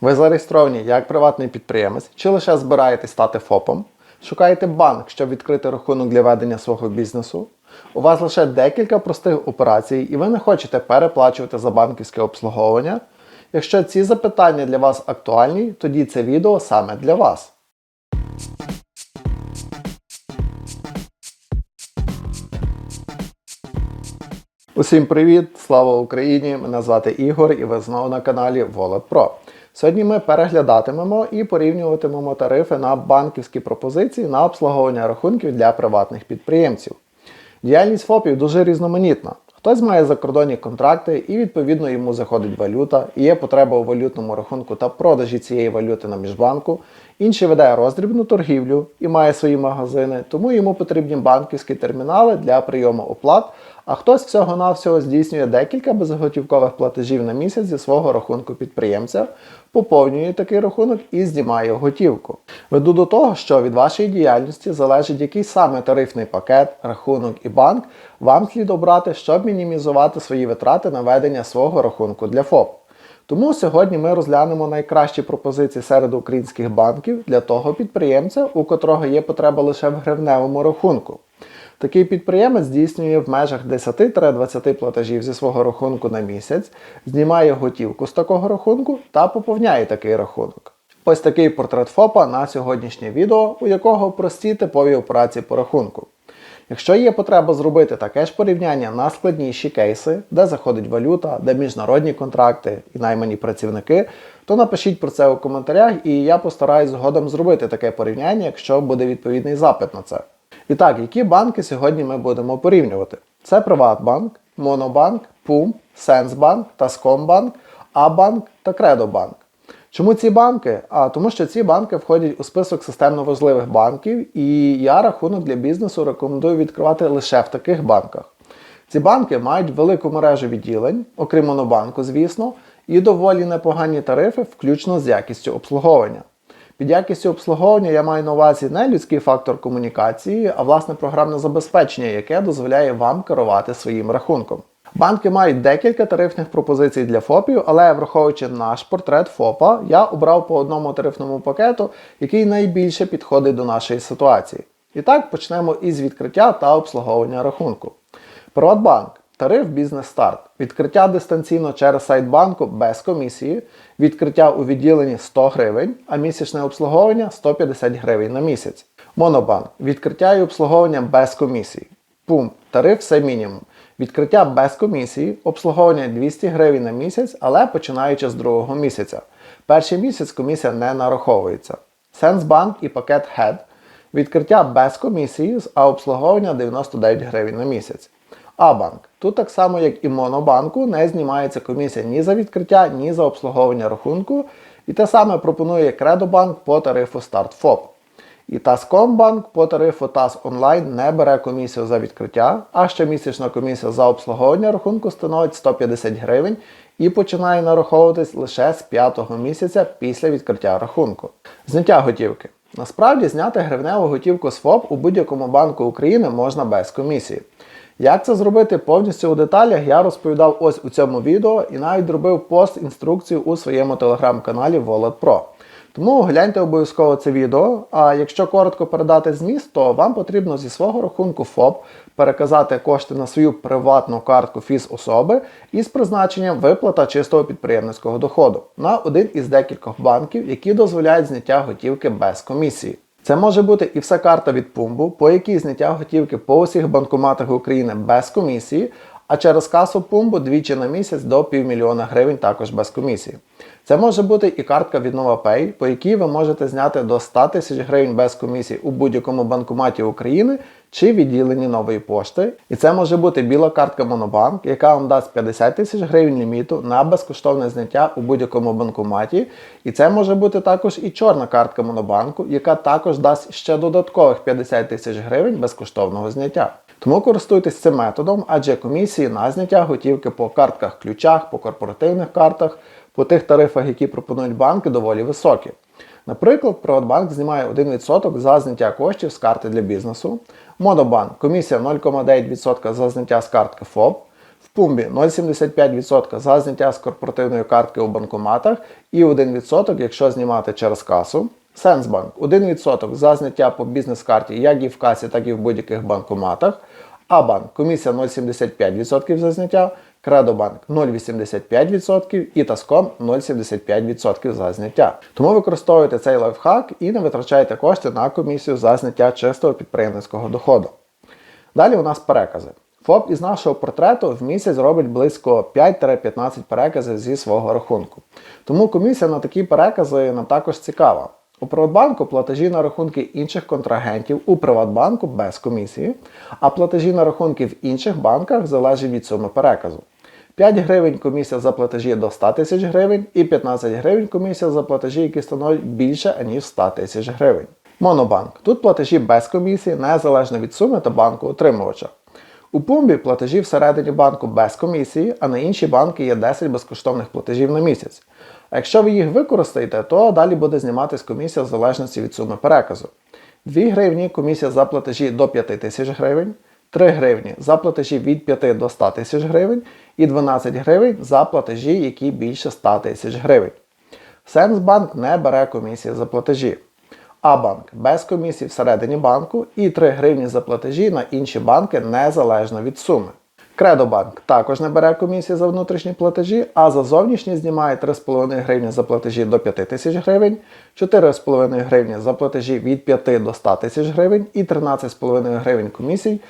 Ви зареєстровані як приватний підприємець чи лише збираєтесь стати ФОПом? Шукаєте банк, щоб відкрити рахунок для ведення свого бізнесу? У вас лише декілька простих операцій, і ви не хочете переплачувати за банківське обслуговування? Якщо ці запитання для вас актуальні, тоді це відео саме для вас. Усім привіт! Слава Україні! Мене звати Ігор і ви знову на каналі Wallet Pro. Сьогодні ми переглядатимемо і порівнюватимемо тарифи на банківські пропозиції на обслуговування рахунків для приватних підприємців. Діяльність ФОПів дуже різноманітна. Хтось має закордонні контракти і відповідно йому заходить валюта, і є потреба у валютному рахунку та продажі цієї валюти на міжбанку. Інший веде роздрібну торгівлю і має свої магазини, тому йому потрібні банківські термінали для прийому оплат, а хтось всього-навсього здійснює декілька безготівкових платежів на місяць зі свого рахунку підприємця, поповнює такий рахунок і знімає готівку. Веду до того, що від вашої діяльності залежить який саме тарифний пакет, рахунок і банк вам слід обрати, щоб мінімізувати свої витрати на ведення свого рахунку для ФОП. Тому сьогодні ми розглянемо найкращі пропозиції серед українських банків для того підприємця, у котрого є потреба лише в гривневому рахунку. Такий підприємець здійснює в межах 10-20 платежів зі свого рахунку на місяць, знімає готівку з такого рахунку та поповняє такий рахунок. Ось такий портрет ФОПа на сьогоднішнє відео, у якого прості типові операції по рахунку. Якщо є потреба зробити таке ж порівняння на складніші кейси, де заходить валюта, де міжнародні контракти і наймані працівники, то напишіть про це у коментарях, і я постараюсь згодом зробити таке порівняння, якщо буде відповідний запит на це. І так, які банки сьогодні ми будемо порівнювати? Це Приватбанк, Монобанк, ПУМ, Сенсбанк, Таскомбанк, Абанк та Кредобанк. Чому ці банки? А тому що ці банки входять у список системно важливих банків, і я рахунок для бізнесу рекомендую відкривати лише в таких банках. Ці банки мають велику мережу відділень, окрім монобанку, звісно, і доволі непогані тарифи, включно з якістю обслуговування. Під якістю обслуговування я маю на увазі не людський фактор комунікації, а власне програмне забезпечення, яке дозволяє вам керувати своїм рахунком. Банки мають декілька тарифних пропозицій для ФОПів, але враховуючи наш портрет ФОПа, я обрав по одному тарифному пакету, який найбільше підходить до нашої ситуації. І так почнемо із відкриття та обслуговування рахунку. Приватбанк. Тариф Бізнес Старт. Відкриття дистанційно через сайт банку без комісії, відкриття у відділенні 100 гривень, а місячне обслуговування 150 гривень на місяць. Монобанк. Відкриття і обслуговування без комісії. Пум. Тариф все мінімум. Відкриття без комісії, обслуговування 200 гривень на місяць, але починаючи з другого місяця. Перший місяць комісія не нараховується. Сенсбанк і пакет HEAD. Відкриття без комісії, а обслуговування 99 гривень на місяць. Абанк. Тут так само, як і Монобанку, не знімається комісія ні за відкриття, ні за обслуговування рахунку. І те саме пропонує Кредобанк по тарифу StartFOP. І Таскомбанк по тарифу ТАС онлайн не бере комісію за відкриття, а щомісячна комісія за обслуговування рахунку становить 150 гривень і починає нараховуватись лише з 5-го місяця після відкриття рахунку. Зняття готівки. Насправді зняти гривневу готівку з ФОП у будь-якому банку України можна без комісії. Як це зробити повністю у деталях, я розповідав ось у цьому відео і навіть зробив пост-інструкцію у своєму телеграм-каналі Wallet Pro. Тому гляньте обов'язково це відео. А якщо коротко передати зміст, то вам потрібно зі свого рахунку ФОП переказати кошти на свою приватну картку фіз-особи із призначенням виплата чистого підприємницького доходу на один із декількох банків, які дозволяють зняття готівки без комісії. Це може бути і вся карта від пумбу, по якій зняття готівки по усіх банкоматах України без комісії, а через касу пумбу двічі на місяць до півмільйона гривень також без комісії. Це може бути і картка від NovaPay, по якій ви можете зняти до 100 тисяч гривень без комісії у будь-якому банкоматі України чи відділенні нової пошти. І це може бути біла картка Монобанк, яка вам дасть 50 тисяч гривень ліміту на безкоштовне зняття у будь-якому банкоматі. І це може бути також і чорна картка Монобанку, яка також дасть ще додаткових 50 тисяч гривень безкоштовного зняття. Тому користуйтесь цим методом, адже комісії на зняття готівки по картках ключах, по корпоративних картах, по тих тарифах, які пропонують банки, доволі високі. Наприклад, Приватбанк знімає 1% за зняття коштів з карти для бізнесу, Монобанк комісія 0,9% за зняття з картки ФОП, в Пумбі 0,75% за зняття з корпоративної картки у банкоматах і 1%, якщо знімати через касу. Сенсбанк 1% за зняття по бізнес-карті як і в касі, так і в будь-яких банкоматах. Абанк комісія 0,75% за зняття, Кредобанк 0,85% і Таском 0,75% за зняття. Тому використовуйте цей лайфхак і не витрачайте кошти на комісію за зняття чистого підприємницького доходу. Далі у нас перекази. ФОП із нашого портрету в місяць робить близько 5-15 переказів зі свого рахунку. Тому комісія на такі перекази нам також цікава. У Приватбанку платежі на рахунки інших контрагентів у Приватбанку без комісії, а платежі на рахунки в інших банках залежать від суми переказу. 5 гривень комісія за платежі до 100 тисяч гривень і 15 гривень комісія за платежі, які становлять більше аніж 100 тисяч гривень. Монобанк. Тут платежі без комісії незалежно від суми та банку отримувача. У Пумбі платежі всередині банку без комісії, а на інші банки є 10 безкоштовних платежів на місяць. А якщо ви їх використаєте, то далі буде зніматись комісія в залежності від суми переказу. 2 гривні комісія за платежі до 5 тисяч гривень, 3 гривні за платежі від 5 до 100 тисяч гривень і 12 гривень за платежі, які більше 100 тисяч гривень. Сенсбанк не бере комісії за платежі. А-банк без комісії всередині банку і 3 гривні за платежі на інші банки незалежно від суми. Кредобанк також не бере комісії за внутрішні платежі, а за зовнішні знімає 3,5 гривні за платежі до 5 тисяч гривень, 4,5 гривні за платежі від 5 до 100 тисяч гривень і 13,5 гривень комісій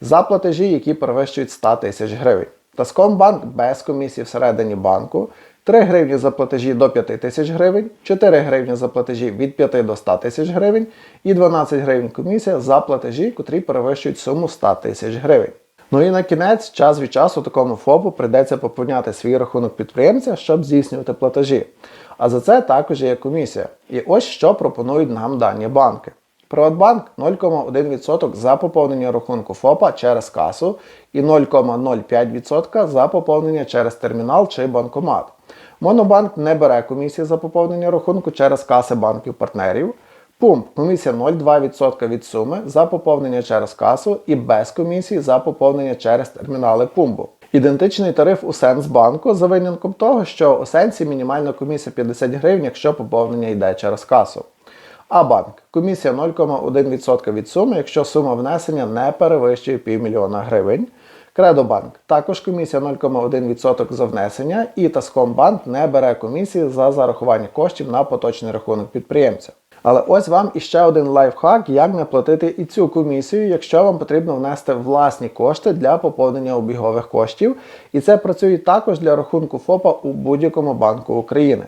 за платежі, які перевищують 100 тисяч гривень. Таскомбанк без комісії всередині банку, 3 гривні за платежі до 5 тисяч гривень, 4 гривні за платежі від 5 до 100 тисяч гривень і 12 гривень комісія за платежі, котрі перевищують суму 100 тисяч гривень. Ну і на кінець, час від часу такому ФОПу прийдеться поповняти свій рахунок підприємця, щоб здійснювати платежі. А за це також є комісія. І ось що пропонують нам дані банки. Приватбанк 0,1% за поповнення рахунку ФОПа через касу і 0,05% за поповнення через термінал чи банкомат. Монобанк не бере комісії за поповнення рахунку через каси банків-партнерів. Пумп комісія 0,2% від суми за поповнення через касу і без комісії за поповнення через термінали пумбу. Ідентичний тариф у Сенсбанку за винятком того, що у Сенсі мінімальна комісія 50 гривень, якщо поповнення йде через касу. А банк комісія 0,1% від суми, якщо сума внесення не перевищує півмільйона гривень. Кредобанк також комісія 0,1% за внесення, і Таскомбанк не бере комісії за зарахування коштів на поточний рахунок підприємця. Але ось вам іще один лайфхак, як не платити і цю комісію, якщо вам потрібно внести власні кошти для поповнення обігових коштів. І це працює також для рахунку ФОПа у будь-якому банку України.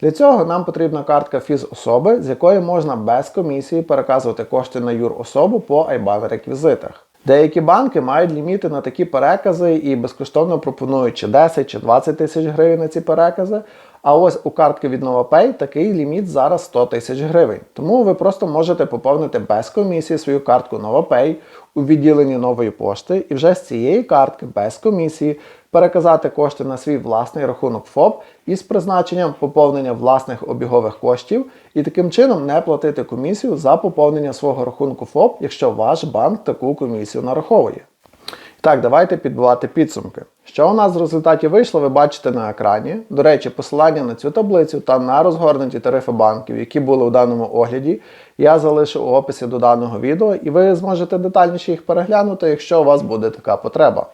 Для цього нам потрібна картка фізособи, з якої можна без комісії переказувати кошти на юрособу по IBAN реквізитах. Деякі банки мають ліміти на такі перекази і безкоштовно пропонують чи 10 чи 20 тисяч гривень на ці перекази. А ось у картки від NovaPay такий ліміт зараз 100 тисяч гривень. Тому ви просто можете поповнити без комісії свою картку NovaPay у відділенні нової пошти і вже з цієї картки без комісії переказати кошти на свій власний рахунок ФОП із призначенням поповнення власних обігових коштів і таким чином не платити комісію за поповнення свого рахунку ФОП, якщо ваш банк таку комісію нараховує. Так, давайте підбивати підсумки. Що у нас в результаті вийшло, ви бачите на екрані. До речі, посилання на цю таблицю та на розгорнуті тарифи банків, які були у даному огляді, я залишу у описі до даного відео, і ви зможете детальніше їх переглянути, якщо у вас буде така потреба.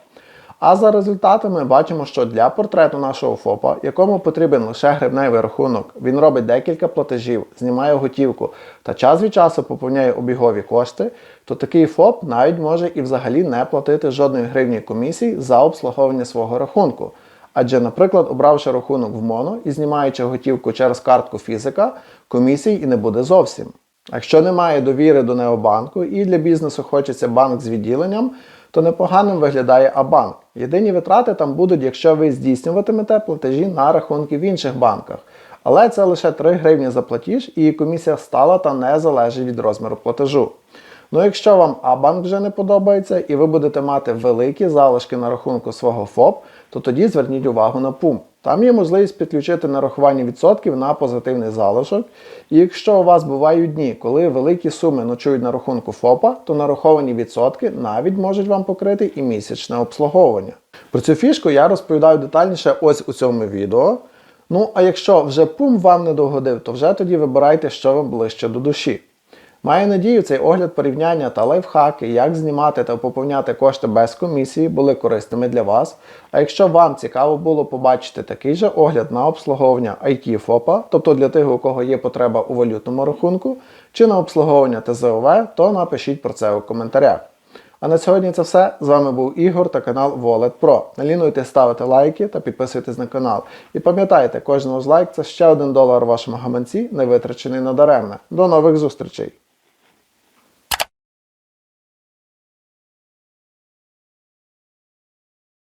А за результатами бачимо, що для портрету нашого ФОПа, якому потрібен лише гривневий рахунок, він робить декілька платежів, знімає готівку та час від часу поповняє обігові кошти, то такий ФОП навіть може і взагалі не платити жодної гривні комісії за обслуговування свого рахунку. Адже, наприклад, обравши рахунок в моно і знімаючи готівку через картку фізика, комісій і не буде зовсім. Якщо немає довіри до Необанку і для бізнесу хочеться банк з відділенням, то непоганим виглядає Абанк. Єдині витрати там будуть, якщо ви здійснюватимете платежі на рахунки в інших банках. Але це лише 3 гривні за платіж, і комісія стала та не залежить від розміру платежу. Ну, якщо вам Абанк вже не подобається і ви будете мати великі залишки на рахунку свого ФОП, то тоді зверніть увагу на пумп. Там є можливість підключити нарахування відсотків на позитивний залишок. І якщо у вас бувають дні, коли великі суми ночують на рахунку ФОПа, то нараховані відсотки навіть можуть вам покрити і місячне обслуговування. Про цю фішку я розповідаю детальніше ось у цьому відео. Ну а якщо вже пум вам не догодив, то вже тоді вибирайте, що вам ближче до душі. Маю надію, цей огляд порівняння та лайфхаки, як знімати та поповняти кошти без комісії, були корисними для вас. А якщо вам цікаво було побачити такий же огляд на обслуговування IT ФОПа, тобто для тих, у кого є потреба у валютному рахунку, чи на обслуговування ТЗОВ, то напишіть про це у коментарях. А на сьогодні це все. З вами був Ігор та канал Wallet Pro. Не лінуйте ставити лайки та підписуйтесь на канал. І пам'ятайте, кожного з лайк це ще один долар вашому гаманці, не витрачений надаремне. До нових зустрічей!